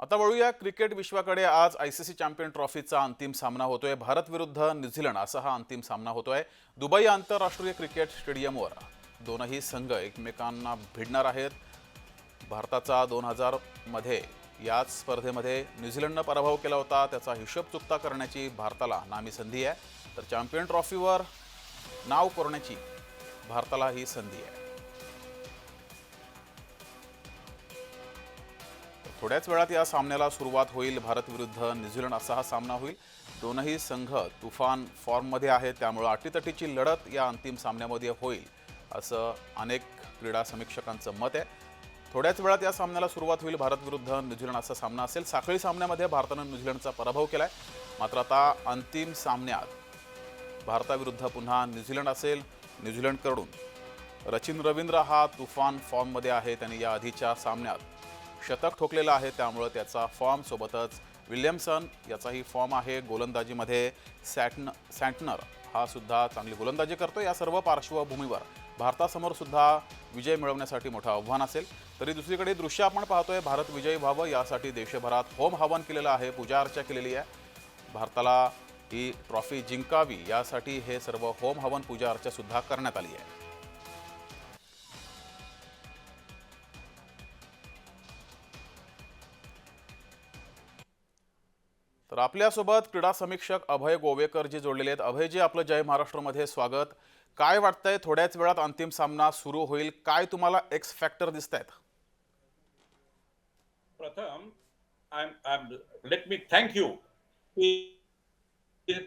आता वळूया क्रिकेट विश्वाकडे. आज आय सी सी चॅम्पियन ट्रॉफीचा अंतिम सामना होतोय. भारत विरुद्ध न्यूझीलंड असा हा अंतिम सामना होतोय. दुबई आंतरराष्ट्रीय क्रिकेट स्टेडियमवर दोनही संघ एकमेकांना भिडणार आहेत. भारताचा दोन हजारमध्ये याच स्पर्धेमध्ये न्यूझीलंडनं पराभव केला होता. त्याचा हिशोब चुकता करण्याची भारताला नामी संधी आहे. तर चॅम्पियन ट्रॉफीवर नाव कोरण्याची भारताला ही संधी आहे. थोड्याच वेळात या सामन्याला सुरुवात होईल. भारत विरुद्ध न्यूझीलंड असा हा सामना होईल. दोनही संघ तुफान फॉर्ममध्ये आहेत त्यामुळं अटीतटीची लढत या अंतिम सामन्यामध्ये होईल असं अनेक क्रीडा समीक्षकांचं मत आहे. थोड्याच वेळात या सामन्याला सुरुवात होईल. भारत विरुद्ध न्यूझीलंड असा सामना असेल. साखळी सामन्यामध्ये भारतानं न्यूझीलंडचा पराभव केला आहे मात्र आता अंतिम सामन्यात भारताविरुद्ध पुन्हा न्यूझीलंड असेल न्यूझीलंडकडून. रचिन रवींद्र हा तुफान फॉर्ममध्ये आहे. त्यांनी या आधीच्या सामन्यात शतक ठोकलेलं आहे त्यामुळं त्याचा फॉर्म सोबतच विल्यमसन याचाही फॉर्म आहे. गोलंदाजीमध्ये सॅटन सॅटनर हा सुद्धा चांगली गोलंदाजी करतो या सर्व पार्श्वभूमीवर भारतासमोर सुद्धा विजय मिळवण्यासाठी मोठं आव्हान असेल. तरी दुसरीकडे दृश्य आपण पाहतोय भारत विजयी व्हावं यासाठी देशभरात होम हवन केलेलं आहे पूजा अर्चा केलेली आहे. भारताला ही ट्रॉफी जिंकावी यासाठी हे सर्व होम हवन पूजा अर्चा सुद्धा करण्यात आली आहे. तर आपल्यासोबत क्रीडा समीक्षक अभय गोवेकर जे जोडलेले आहेत. अभयजी आपलं जय महाराष्ट्रमध्ये स्वागत. काय वाटतंय थोड्याच वेळात अंतिम सामना सुरू होईल. काय तुम्हाला एक्स फॅक्टर दिसत आहेत प्रथम I let me thank you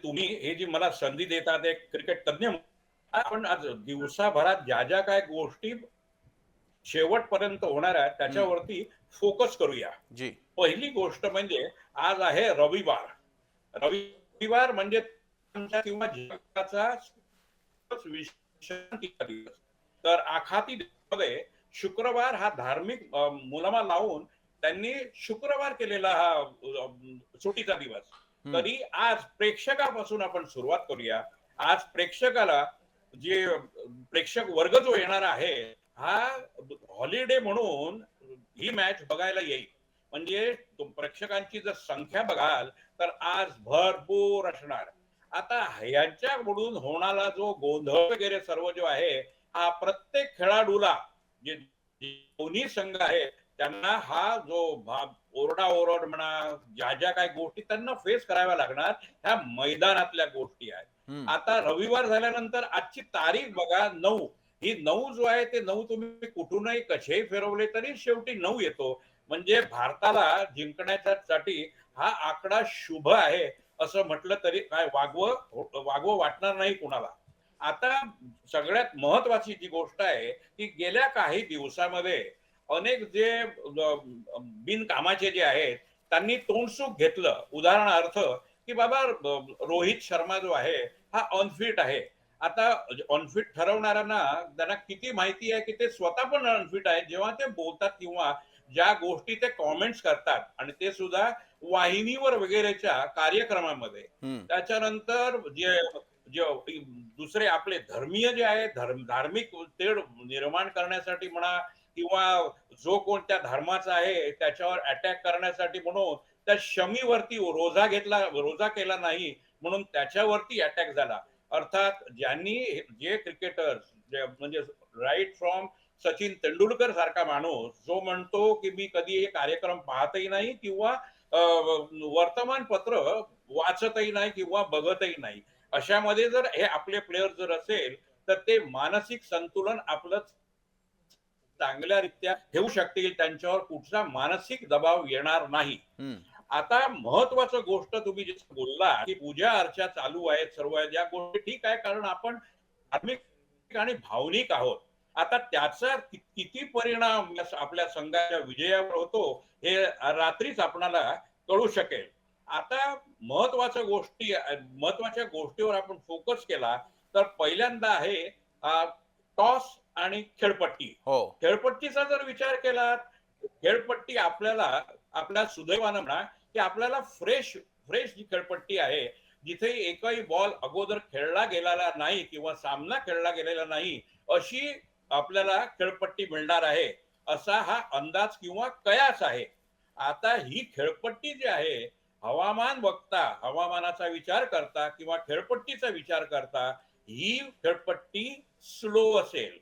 तुम्ही हे जी मला संधी देतात एक क्रिकेट तज्ञ आपण आज दिवसाभरात ज्या ज्या काय गोष्टी शेवटपर्यंत होणार आहेत त्याच्यावरती फोकस करूया. जी. पहिली गोष्ट म्हणजे आज आहे रविवार. रविवार म्हणजे किंवा जगाचा तर आखाती मध्ये शुक्रवार हा धार्मिक मुलामा लावून त्यांनी शुक्रवार केलेला हा अं, सुट्टीचा दिवस. तरी आज प्रेक्षकापासून आपण सुरुवात करूया. आज प्रेक्षकाला जे प्रेक्षक वर्ग जो येणार आहे हा हॉलिडे म्हणून ही मॅच बघायला येईल. म्हणजे प्रेक्षकांची जर संख्या बघाल तर आज भरपूर असणार. आता यांच्याकडून होणारा जो गोंधळ वगैरे सर्व जो आहे हा प्रत्येक खेळाडूला जे दोन्ही संघ आहे त्यांना हा जो ओरडा ओरड म्हणा ज्या ज्या काही गोष्टी त्यांना फेस कराव्या लागणार ह्या मैदानातल्या गोष्टी आहेत. आता रविवार झाल्यानंतर आजची तारीख बघा नऊ. ही नऊ जो आहे ते नऊ तुम्ही कुठूनही कसेही फिरवले तरी शेवटी नऊ येतो. म्हणजे भारताला जिंकण्यासाठी हा आकडा शुभ आहे असं म्हटलं तरी काय वागवं? वागवं वाटणार नाही कुणाला. आता सगळ्यात महत्वाची जी गोष्ट आहे की गेल्या काही दिवसामध्ये अनेक जे बिनकामाचे जे आहेत त्यांनी तोंडसुख घेतलं. उदाहरणार्थ की बाबा रोहित शर्मा जो आहे हा अनफिट आहे. आता अनफिट ठरवणाऱ्यांना त्यांना किती माहिती आहे की ते स्वतः पण अनफिट आहेत. जेव्हा ते बोलतात किंवा ज्या गोष्टी ते कॉमेंट्स करतात आणि ते सुद्धा वाहिनीवर वगैरेच्या कार्यक्रमामध्ये. त्याच्यानंतर जे जे दुसरे आपले धर्मीय जे आहे धर्म धार्मिक तेढ निर्माण करण्यासाठी म्हणा किंवा जो कोणत्या धर्माचा आहे त्याच्यावर अटॅक करण्यासाठी म्हणून त्या शमीवरती रोजा घेतला रोजा केला नाही म्हणून त्याच्यावरती अटॅक झाला. अर्थात ज्यांनी जे क्रिकेटर म्हणजे राईट फ्रॉम सचिन तेंडुलकर सारखा माणूस जो म्हणतो की मी कधी हे कार्यक्रम पाहतही नाही किंवा वर्तमानपत्र वाचतही नाही किंवा बघतही नाही. अशामध्ये जर हे आपले प्लेयर जर असेल तर ते मानसिक संतुलन आपलं चांगल्यारीत्या ठेवू शकतील. त्यांच्यावर कुठचा मानसिक दबाव येणार नाही. आता महत्वाचं गोष्ट तुम्ही जे बोलला की पूजा अर्चा चालू आहेत सर्व आहेत या गोष्टी ठीक आहे कारण आपण धार्मिक आणि भावनिक आहोत. आता त्याचा किती परिणाम आपल्या संघाच्या विजयावर होतो हे रात्रीच आपणाला कळू शकेल. आता महत्त्वाच्या गोष्टी महत्त्वाच्या गोष्टीवर आपण फोकस केला तर पहिल्यांदा आहे टॉस आणि खेळपट्टी. हो. खेळपट्टीचा जर विचार केला खेळपट्टी आपल्याला आपल्या सुदैवानं म्हणा की आपल्याला फ्रेश फ्रेश जी खेळपट्टी आहे जिथे एकही बॉल अगोदर खेळला गेलेला नाही किंवा सामना खेळला गेलेला नाही अशी आपल्याला खेळपट्टी मिळणार आहे असा हा अंदाज किंवा कयास आहे. आता ही खेळपट्टी जी आहे हवामान बघता हवामानाचा विचार करता किंवा खेळपट्टीचा विचार करता ही खेळपट्टी स्लो असेल.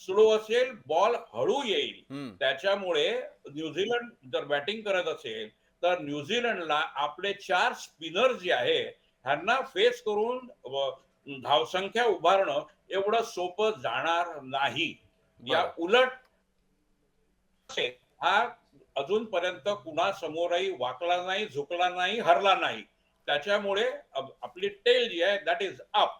स्लो असेल बॉल हळू येईल. त्याच्यामुळे न्यूझीलंड जर बॅटिंग करत असेल तर न्यूझीलंडला आपले चार स्पिनर जे आहे ह्यांना फेस करून धावसंख्या उभारणं एवढं सोपं जाणार नाही. या. उलट हा अजूनपर्यंत कुणासमोरही वाकला नाही झुकला नाही हरला नाही. त्याच्यामुळे आपली टेल जी आहे दॅट इज अप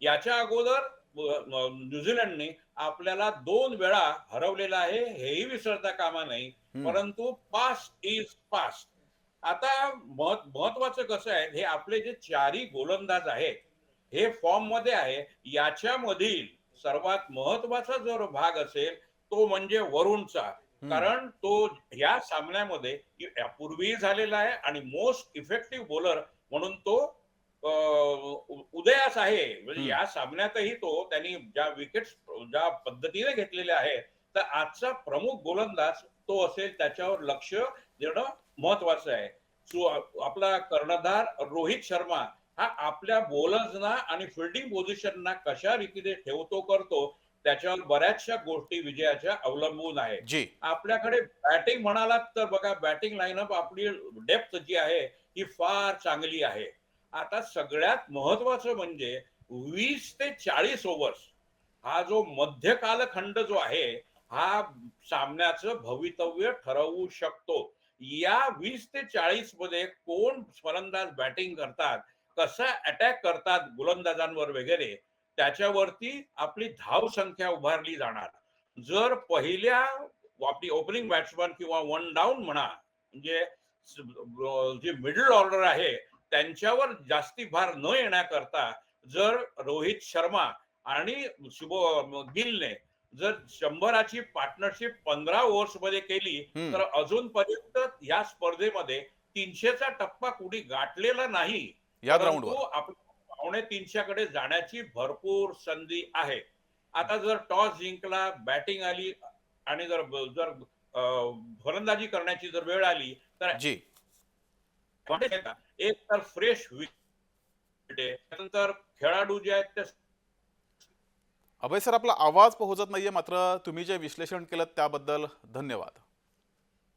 याच्या अगोदर न्यूझीलंडने आपल्याला दोन वेळा हरवलेला आहे हेही विसरता कामा नाही. परंतु पास्ट इज पास्ट आता महत्- महत्वाचं कसं आहे हे आपले जे चारही गोलंदाज आहेत हे फॉर्ममध्ये आहे याच्यामधील सर्वात महत्त्वाचा जर भाग असेल तो म्हणजे वरुणचा. कारण तो या सामन्यामध्ये यापूर्वी झालेला आहे आणि मोस्ट इफेक्टिव्ह बॉलर म्हणून तो उदयास आहे. म्हणजे. या सामन्यातही तो त्यांनी ज्या विकेट ज्या पद्धतीने घेतलेल्या आहेत तर आजचा प्रमुख गोलंदाज तो असेल त्याच्यावर लक्ष देणं महत्वाचं आहे. आपला कर्णधार रोहित शर्मा हा आपल्या बॉलर्सना आणि फिल्डिंग पोझिशनना कशा रीतीने ठेवतो करतो त्याच्यावर बऱ्याचशा गोष्टी विजयाच्या अवलंबून आहेत. जी. आपल्याकडे बॅटिंग म्हणालात तर बघा बॅटिंग लाईनअप आपली डेप्थ जी आहे ही फार चांगली आहे. आता सगळ्यात महत्वाचं म्हणजे वीस ते चाळीस ओव्हर्स हा जो मध्य कालखंड जो आहे हा सामन्याचं भवितव्य ठरवू शकतो. या वीस ते चाळीसमध्ये कोण फलंदाज बॅटिंग करतात कसा अटॅक करतात गोलंदाजांवर वगैरे त्याच्यावरती आपली धाव संख्या उभारली जाणार. जर पहिल्या आपली ओपनिंग बॅट्समन किंवा वन डाऊन म्हणा म्हणजे जे मिडल ऑर्डर आहे त्यांच्यावर जास्ती भार न येण्याकरता जर रोहित शर्मा आणि शुभ गिलने जर शंभराची पार्टनरशिप पंधरा ओव्हर्समध्ये केली. तर अजूनपर्यंत या स्पर्धेमध्ये तीनशेचा टप्पा कुणी गाठलेला नाही या पावणे तीनशेकडे जाण्याची भरपूर संधी आहे आता जर टॉस जिंकला बॅटिंग आली आणि जर जर फलंदाजी करण्याची जर वेळ आली तर? एक तर फ्रेश त्यानंतर खेळाडू जे आहेत ते अभय सर आपला आवाज पोहोचत नाहीये मात्र तुम्ही जे विश्लेषण केलं त्याबद्दल धन्यवाद.